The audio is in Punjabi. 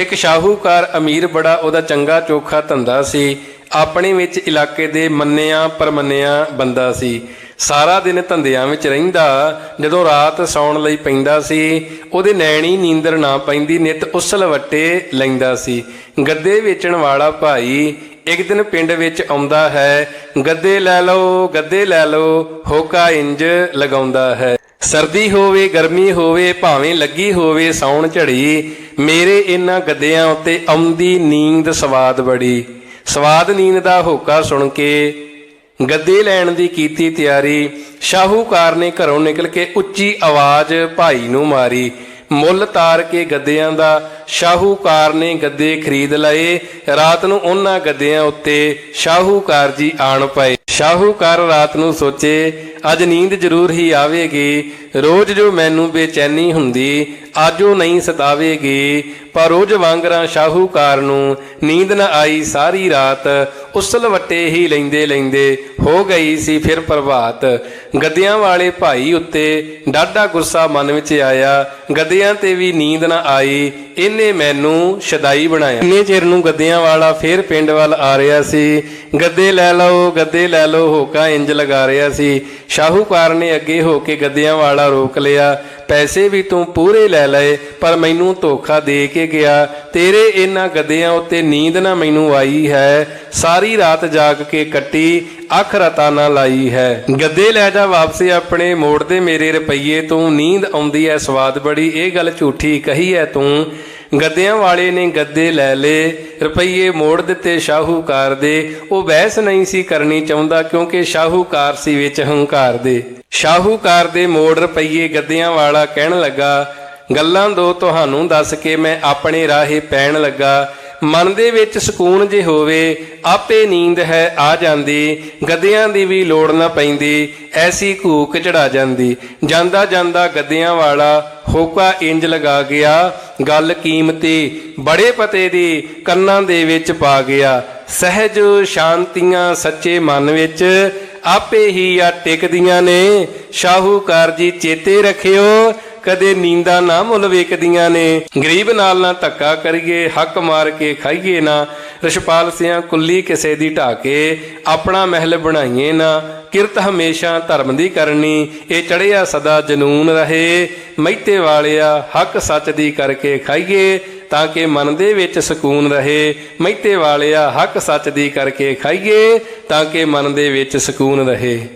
ਇੱਕ ਸ਼ਾਹੂਕਾਰ ਅਮੀਰ ਬੜਾ, ਉਹਦਾ ਚੰਗਾ ਚੋਖਾ ਧੰਦਾ ਸੀ। ਆਪਣੇ ਵਿੱਚ ਇਲਾਕੇ ਦੇ ਮੰਨਿਆ ਪਰਮੰਨਿਆ ਬੰਦਾ ਸੀ। ਸਾਰਾ ਦਿਨ ਧੰਦਿਆਂ ਵਿੱਚ ਰਹਿੰਦਾ, ਜਦੋਂ ਰਾਤ ਸੌਣ ਲਈ ਪੈਂਦਾ ਸੀ, ਉਹਦੇ ਨੈਣੀ ਨੀਂਦਰ ਨਾ ਪੈਂਦੀ, ਨਿਤ ਉਸਲ ਵੱਟੇ ਲੈਂਦਾ ਸੀ। ਗੱਦੇ ਵੇਚਣ ਵਾਲਾ ਭਾਈ ਇੱਕ ਦਿਨ ਪਿੰਡ ਵਿੱਚ ਆਉਂਦਾ ਹੈ, ਗੱਦੇ ਲੈ ਲਓ, ਗੱਦੇ ਲੈ ਲਓ, ਹੋਕਾ ਇੰਜ ਲਗਾਉਂਦਾ ਹੈ। ਸਰਦੀ ਹੋਵੇ, ਗਰਮੀ ਹੋਵੇ, ਭਾਵੇਂ ਲੱਗੀ ਹੋਵੇ ਸੌਣ ਝੜੀ, ਮੇਰੇ ਇਹਨਾਂ ਗੱਦਿਆਂ ਉੱਤੇ ਆਉਂਦੀ ਨੀਂਦ ਸਵਾਦ ਬੜੀ। ਸਵਾਦ ਨੀਂਦ ਦਾ ਹੋਕਾ ਸੁਣ ਕੇ ਗੱਦੇ ਲੈਣ ਦੀ ਕੀਤੀ ਤਿਆਰੀ, ਸ਼ਾਹੂਕਾਰ ਨੇ ਘਰੋਂ ਨਿਕਲ ਕੇ ਉੱਚੀ ਆਵਾਜ਼ ਭਾਈ ਨੂੰ ਮਾਰੀ। ਮੁੱਲ ਤਾਰ ਕੇ ਗੱਦਿਆਂ ਦਾ, ਸ਼ਾਹੂਕਾਰ ਨੇ ਗੱਦੇ ਖਰੀਦ ਲਏ। ਰਾਤ ਨੂੰ ਉਹਨਾਂ ਗੱਦਿਆਂ ਉੱਤੇ ਸ਼ਾਹੂਕਾਰ ਜੀ ਆਣ ਪਏ। ਸ਼ਾਹੂਕਾਰ ਰਾਤ ਨੂੰ ਸੋਚੇ ਅੱਜ ਨੀਂਦ ਜ਼ਰੂਰ ਹੀ ਆਵੇਗੀ। ਰੋਜ਼ ਜੋ ਮੈਨੂੰ ਬੇਚੈਨੀ ਹੁੰਦੀ ਅੱਜ ਉਹ ਨਹੀਂ ਸਤਾਵੇਗੀ, ਪਰ ਰੋਜ਼ ਵਾਂਗਰਾਂ ਸ਼ਾਹੂਕਾਰ ਨੂੰ ਨੀਂਦ ਨਾ ਆਈ ਸਾਰੀ ਰਾਤ, ਉਸਲ ਵੱਟੇ ਹੀ ਲੈਂਦੇ ਲੈਂਦੇ ਹੋ ਗਈ ਸੀ ਫਿਰ ਪ੍ਰਭਾਤ। ਗੱਦਿਆਂ ਵਾਲੇ ਭਾਈ ਉੱਤੇ ਡਾਢਾ ਗੁੱਸਾ ਮਨ ਵਿੱਚ ਆਇਆ, ਗੱਦਿਆਂ ਤੇ ਵੀ ਨੀਂਦ ਨਾ ਆਈ, ਇਹਨੇ ਮੈਨੂੰ ਸ਼ਦਾਈ ਬਣਾਇਆ। ਇੰਨੇ ਚਿਰ ਨੂੰ ਗੱਦਿਆਂ ਵਾਲਾ ਫਿਰ ਪਿੰਡ ਵੱਲ ਆ ਰਿਹਾ ਸੀ, ਗੱਦੇ ਲੈ ਲਓ, ਗੱਦੇ ਲੈ ਲਓ, ਹੋਕਾ ਇੰਜ ਲਗਾ ਰਿਹਾ ਸੀ। ਸ਼ਾਹੂਕਾਰ ਨੇ ਅੱਗੇ ਹੋ ਕੇ ਗੱਦਿਆਂ ਵਾਲਾ ਰੋਕ ਲਿਆ ਪੈਸੇ ਵੀ ਤੂੰ ਪੂਰੇ ਲੈ ਲਏ, ਪਰ ਮੈਨੂੰ ਧੋਖਾ ਦੇ ਕੇ ਗਿਆ। ਤੇਰੇ ਇਹਨਾਂ ਗੱਦਿਆਂ ਉੱਤੇ ਨੀਂਦ ਨਾ ਮੈਨੂੰ ਆਈ ਹੈ। ਸਾਰੀ ਰਾਤ ਜਾਗ ਕੇ ਕੱਟੀ, ਅੱਖ ਰਤਾ ਨਾ ਲਾਈ ਹੈ। ਗੱਦੇ ਲੈ ਜਾ ਵਾਪਸ ਆਪਣੇ ਮੋੜ ਦੇ ਮੇਰੇ ਰੁਪਈਏ, ਤੂੰ ਨੀਂਦ ਆਉਂਦੀ ਐ ਸਵਾਦ ਬੜੀ, ਇਹ ਗੱਲ ਝੂਠੀ ਕਹੀ ਐ ਤੂੰ। ਗੱਦਿਆਂ ਵਾਲੇ ਨੇ ਗੱਦੇ ਲੈ ਲਏ, ਰੁਪਈਏ ਮੋੜ ਦਿੱਤੇ ਸ਼ਾਹੂਕਾਰ ਦੇ। ਉਹ ਬਹਿਸ ਨਹੀਂ ਸੀ ਕਰਨੀ ਚਾਹੁੰਦਾ, ਕਿਉਂਕਿ ਸ਼ਾਹੂਕਾਰ ਸੀ ਵਿੱਚ ਹੰਕਾਰ ਦੇ। ਸ਼ਾਹੂਕਾਰ ਦੇ ਮੋੜ ਰੁਪਈਏ ਗੱਦਿਆਂ ਵਾਲਾ ਕਹਿਣ ਲੱਗਾ, ਗੱਲਾਂ ਦੋ ਤੁਹਾਨੂੰ ਦੱਸ ਕੇ ਮੈਂ ਆਪਣੇ ਰਾਹੇ ਪੈਣ ਲੱਗਾ। ਮਨ ਦੇ ਵਿੱਚ ਸਕੂਨ ਜੇ ਹੋਵੇ, ਆਪੇ ਨੀਂਦ ਹੈ ਆ ਜਾਂਦੀ। ਗੱਦਿਆਂ ਦੀ ਵੀ ਲੋੜ ਨਾ ਪੈਂਦੀ, ਐਸੀ ਘੂਕ ਚੜਾ ਜਾਂਦੀ। ਜਾਂਦਾ ਜਾਂਦਾ ਗੱਦਿਆਂ ਵਾਲਾ ਹੋਕਾ ਇੰਜ ਲਗਾ ਗਿਆ। ਗੱਲ ਕੀਮਤੀ ਬੜੇ ਪਤੇ ਦੀ ਕੰਨਾਂ ਦੇ ਵਿੱਚ ਪਾ ਗਿਆ। ਸਹਿਜ ਸ਼ਾਂਤੀਆਂ ਸੱਚੇ ਮਨ ਵਿੱਚ ਆਪੇ ਹੀ ਆ ਟਿਕਦੀਆਂ ਨੇ। ਸ਼ਾਹੂਕਾਰ ਜੀ ਚੇਤੇ ਰੱਖਿਓ, ਕਦੇ ਨੀਂਦਾਂ ਨਾ ਮੁੱਲ ਵੇਖਦੀਆਂ ਨੇ। ਗਰੀਬ ਨਾਲ ਨਾ ਧੱਕਾ ਕਰੀਏ, ਹੱਕ ਮਾਰ ਕੇ ਖਾਈਏ ਨਾ। ਰਸ਼ਪਾਲ ਸਿਆਂ ਕੁੱਲੀ ਕਿਸੇ ਦੀ ਢਾਕੇ, ਆਪਣਾ ਮਹਿਲ ਬਣਾਈਏ ਨਾ। ਕਿਰਤ ਹਮੇਸ਼ਾ ਧਰਮ ਦੀ ਕਰਨੀ, ਇਹ ਚੜਿਆ ਸਦਾ ਜਨੂਨ ਰਹੇ। ਮਹਿਤੇ ਵਾਲਿਆ ਹੱਕ ਸੱਚ ਦੀ ਕਰਕੇ ਖਾਈਏ ਤਾਂ ਕਿ ਮਨ ਦੇ ਵਿੱਚ ਸਕੂਨ ਰਹੇ। ਮਹਿਤੇ ਵਾਲਿਆ ਹੱਕ ਸੱਚ ਦੀ ਕਰਕੇ ਖਾਈਏ ਤਾਂ ਕਿ ਮਨ ਦੇ ਵਿੱਚ ਸਕੂਨ ਰਹੇ।